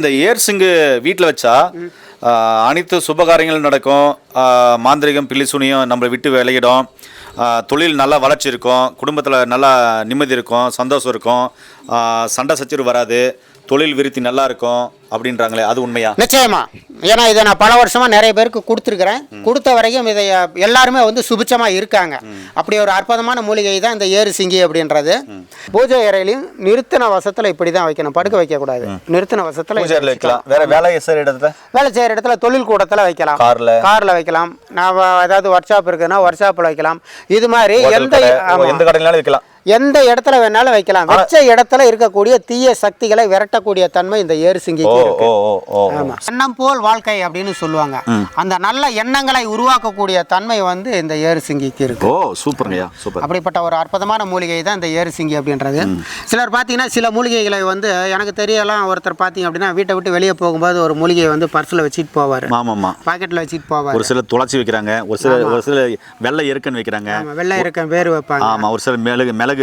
இந்த ஏர்சிங்கு வீட்டில் வச்சா அனைத்து சுபகாரியங்களும் நடக்கும். மாந்திரிகம் பில்லிசுனியும் நம்மளை விட்டு விளையிடும் தொழில் நல்லா வளர்ச்சி இருக்கும். குடும்பத்தில் நல்லா நிம்மதி இருக்கும். சந்தோஷம் இருக்கும். சண்டை சச்சரவு வராது. தொழில் விருத்தி நல்லா இருக்கும் அப்படின்றாங்களே அது உண்மையா? நிச்சயமா. ஏன்னா இதை நான் பல வருஷமா நிறைய பேருக்கு கொடுத்துருக்குறேன். கொடுத்த வரைக்கும் இதை எல்லாருமே வந்து சுபிச்சமா இருக்காங்க. அப்படி ஒரு அற்புதமான மூலிகை தான் இந்த ஏறு சிங்கி அப்படின்றது. பூஜை அறையிலையும் நிறுத்தின வசத்துல இப்படி தான் வைக்கணும். படுக்க வைக்கக்கூடாது. நிறுத்தின வசத்துல வைக்கலாம். வேற வேலை சார் இடத்துல? வேலை செய்யற இடத்துல தொழில் கூடத்துல வைக்கலாம். கார்ல. கார்ல வைக்கலாம். நான் ஏதாவது ஒர்க் ஷாப் இருக்குன்னா ஒர்க் ஷாப்ல வைக்கலாம். இது மாதிரி எந்த. எந்த கடையினாலும் வைக்கலாம். எந்த இடத்துல வேணாலும் வைக்கலாம். வச்ச இடத்துல இருக்கக்கூடிய தீய சக்திகளை விரட்டக்கூடிய தன்மை இந்த ஏறு சிங்கிக்கு இருக்கு. ஆமா. எண்ணம் போல் வாழ்க்கை அப்படின்னு சொல்லுவாங்க. அந்த நல்ல எண்ணங்களை உருவாக்கக்கூடிய தன்மை வந்து இந்த ஏறு சிங்கிக்கு இருக்கு. ஓ சூப்பருங்கய்யா சூப்பர். அப்படிப்பட்ட ஒரு அற்புதமான மூலிகை தான் இந்த ஏறு சிங்கி அப்படின்றது. சிலர் பார்த்தீங்கன்னா சில மூலிகைகளை வந்து எனக்கு தெரியலாம் ஒருத்தர் பார்த்தீங்க அப்படின்னா வீட்டை விட்டு வெளியே போகும்போது ஒரு மூலிகையை வந்து பர்ஸில் வச்சுட்டு போவார். ஆமாம்மா. பாக்கெட்டில் வச்சுட்டு போவார். ஒரு சிலர் துளசி வைக்கிறாங்க ஒரு சிலர் ஒரு சிலர் வெள்ளை எருக்கன் வைக்கிறாங்க. வெள்ளை இருக்க வேறு வைப்பாங்க. ஆமா ஒரு சிலர் மிளகு மிளகு